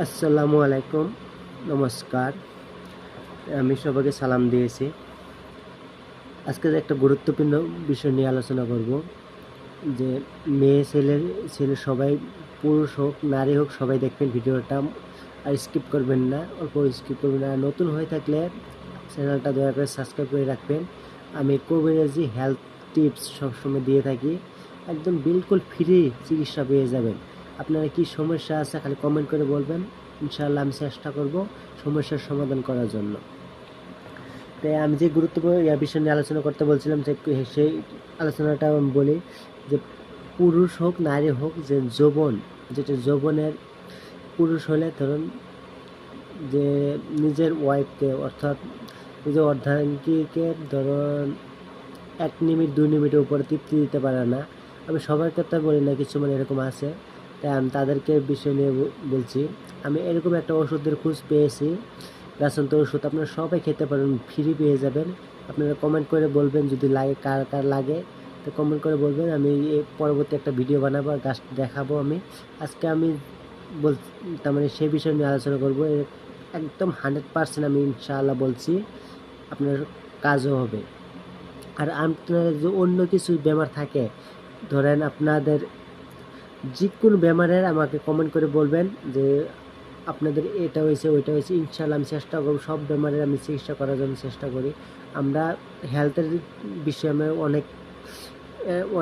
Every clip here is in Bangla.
আসসালামু আলাইকুম, নমস্কার। আমি সবাইকে সালাম দিয়েছি। আজকে একটা গুরুত্বপূর্ণ বিষয় নিয়ে আলোচনা করব, যে মেয়ে, ছেলের, ছেলে সবাই, পুরুষ হোক, নারী হোক, সবাই দেখবেন ভিডিওটা আর স্কিপ করবেন না, অল্প স্কিপ করবেন না। নতুন হয়ে থাকলে চ্যানেলটা দয়া করে সাবস্ক্রাইব করে রাখবেন। আমি কোভিডেজি হেলথ টিপস সবসময় দিয়ে থাকি। একদম বিলকুল ফ্রি চিকিৎসা পেয়ে যাবেন। আপনারা কি সমস্যা আছে খালি কমেন্ট করে বলবেন। ইনশাআল্লাহ আমি চেষ্টা করব সমস্যার সমাধান করার জন্য। তাই আমি যে গুরুত্বপূর্ণ বিষয় নিয়ে আলোচনা করতে বলছিলাম যে সেই আলোচনাটা আমি বলি যে পুরুষ হোক, নারী হোক, যে যৌবন, যেটা যৌবনের পুরুষ হলে ধরুন যে নিজের ওয়াইফকে অর্থাৎ নিজের অর্ধাঙ্গীকে ধরুন এক নিমিট দুই নিমিটের উপরে তৃপ্তি দিতে পারে না। আমি সবার ক্ষেত্রে বলি না, কিছু মানে এরকম আছে। তাদেরকে বিষয় নিয়ে বলছি। আমি এরকম একটা ওষুধের খোঁজ পেয়েছি। রাসায়নিক ওষুধ আপনারা সবাই খেতে পারেন ফ্রি পেয়ে যাবেন। আপনারা কমেন্ট করে বলবেন যদি লাগে, কার কার লাগে। তো কমেন্ট করে বলবেন, আমি পরবর্তী একটা ভিডিও বানাবো আর গাছ দেখাবো আমি। আজকে আমি বল, তার মানে সেই বিষয় নিয়ে আলোচনা করব। একদম হান্ড্রেড পার্সেন্ট আমি ইনশাআল্লাহ বলছি, আপনার কাজও হবে। আর আপনার যে অন্য কিছু বেমার থাকে, ধরেন আপনাদের যে কোনো বেমারের আমাকে কমেন্ট করে বলবেন যে আপনাদের এটা হয়েছে, ওইটা হয়েছে। ইনশাল্লাহ আমি চেষ্টা করব, সব বেমারের আমি চিকিৎসা করার জন্য চেষ্টা করি। আমরা হেলথের বিষয়ে আমরা অনেক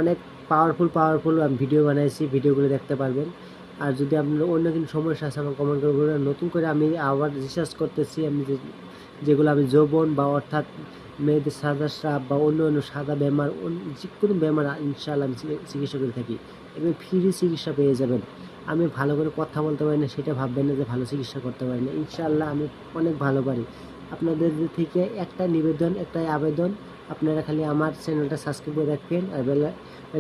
অনেক পাওয়ারফুল পাওয়ারফুল ভিডিও বানাইছি ভিডিওগুলো দেখতে পারবেন। আর যদি আপনার অন্য কোনো সমস্যা আছে আমার কমেন্ট করে বলবেন। নতুন করে আমি আবার রিসার্চ করতেছি, আমি যে, যেগুলো আমি যৌবন বা অর্থাৎ মেয়েদের সাদা স্রাব বা অন্য অন্য সাদা বেমার যে কোনো বেমার, ইনশাআল্লাহ আমি চিকিৎসা করে থাকি। এবং ফ্রি চিকিৎসা পেয়ে যাবেন। আমি ভালো করে কথা বলতে পারি না, সেটা ভাববেন না যে ভালো চিকিৎসা করতে পারি না। ইনশাআল্লাহ আমি অনেক ভালো পারি। আপনাদের থেকে একটা নিবেদন একটা আবেদন, আপনারা খালি আমার চ্যানেলটা সাবস্ক্রাইব করে রাখবেন আর বেল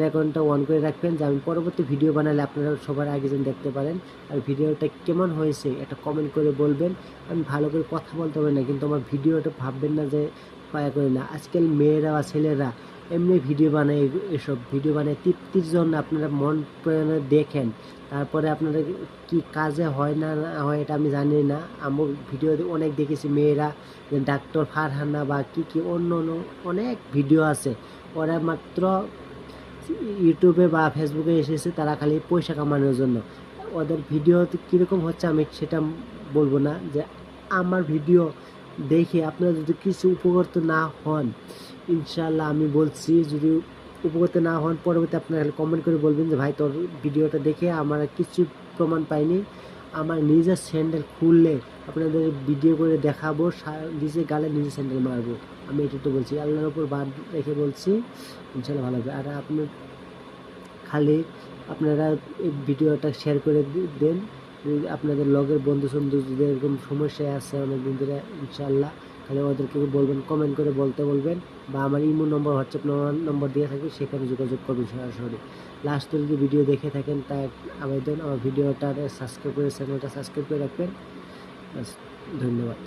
অ্যাকাউন্টটা অন করে রাখবেন যে আমি পরবর্তী ভিডিও বানালে আপনারা সবার আগে যেন দেখতে পারেন। আর ভিডিওটা কেমন হয়েছে একটা কমেন্ট করে বলবেন। আমি ভালো করে কথা বলতে পারি না, কিন্তু আমার ভিডিওটা ভাববেন না যে পায়া করি না। আজকাল মেয়েরা বা ছেলেরা এমনি ভিডিও বানাই, এসব ভিডিও বানায় তৃপ্তির জন্য আপনারা মন প্রেরণে দেখেন, তারপরে আপনারা কি কাজে হয় না হয় এটা আমি জানি না। আমার ভিডিও অনেক দেখেছি মেয়েরা ডাক্তার ফারহানা বা কি কি অন্য অন্য অনেক ভিডিও আছে। ওরা মাত্র ইউটিউবে বা ফেসবুকে এসেছে, তারা খালি পয়সা কামানোর জন্য। ওদের ভিডিও কীরকম হচ্ছে আমি সেটা বলব না, যে আমার ভিডিও দেখে আপনারা যদি কিছু উপকৃত না হন ইনশাল্লাহ আমি বলছি, যদি উপকৃত না হন পরবর্তী আপনারা কমেন্ট করে বলবেন যে, ভাই, তোর ভিডিওটা দেখে আমার কিছু প্রমাণ পাইনি। আমার নিজের স্যান্ডেল খুললে আপনাদের ভিডিও করে দেখাবো নিজে গালে নিজে স্যান্ডেল মারবো। আমি এটা তো বলছি। আল্লাহর ওপর বাদ রেখে বলছি ইনশাল্লাহ ভালো হবে। আর আপনার খালি আপনারা ভিডিওটা শেয়ার করে দেন। আপনাদের লগের বন্ধু বন্ধু যদি এরকম সমস্যায় আছে অনেক দিন ধরে ইনশাল্লাহ তাহলে ওদেরকে বলবেন কমেন্ট করে বলতে বলবেন বা আমার ইমো নম্বর হোয়াটসঅ্যাপ নম্বর দিয়ে থাকবে, সেখানে যোগাযোগ করবেন সরাসরি। লাস্টে যদি ভিডিও দেখে থাকেন তা আবেদন, আমার ভিডিওটা সাবস্ক্রাইব করে চ্যানেলটা সাবস্ক্রাইব করে রাখবেন। ধন্যবাদ।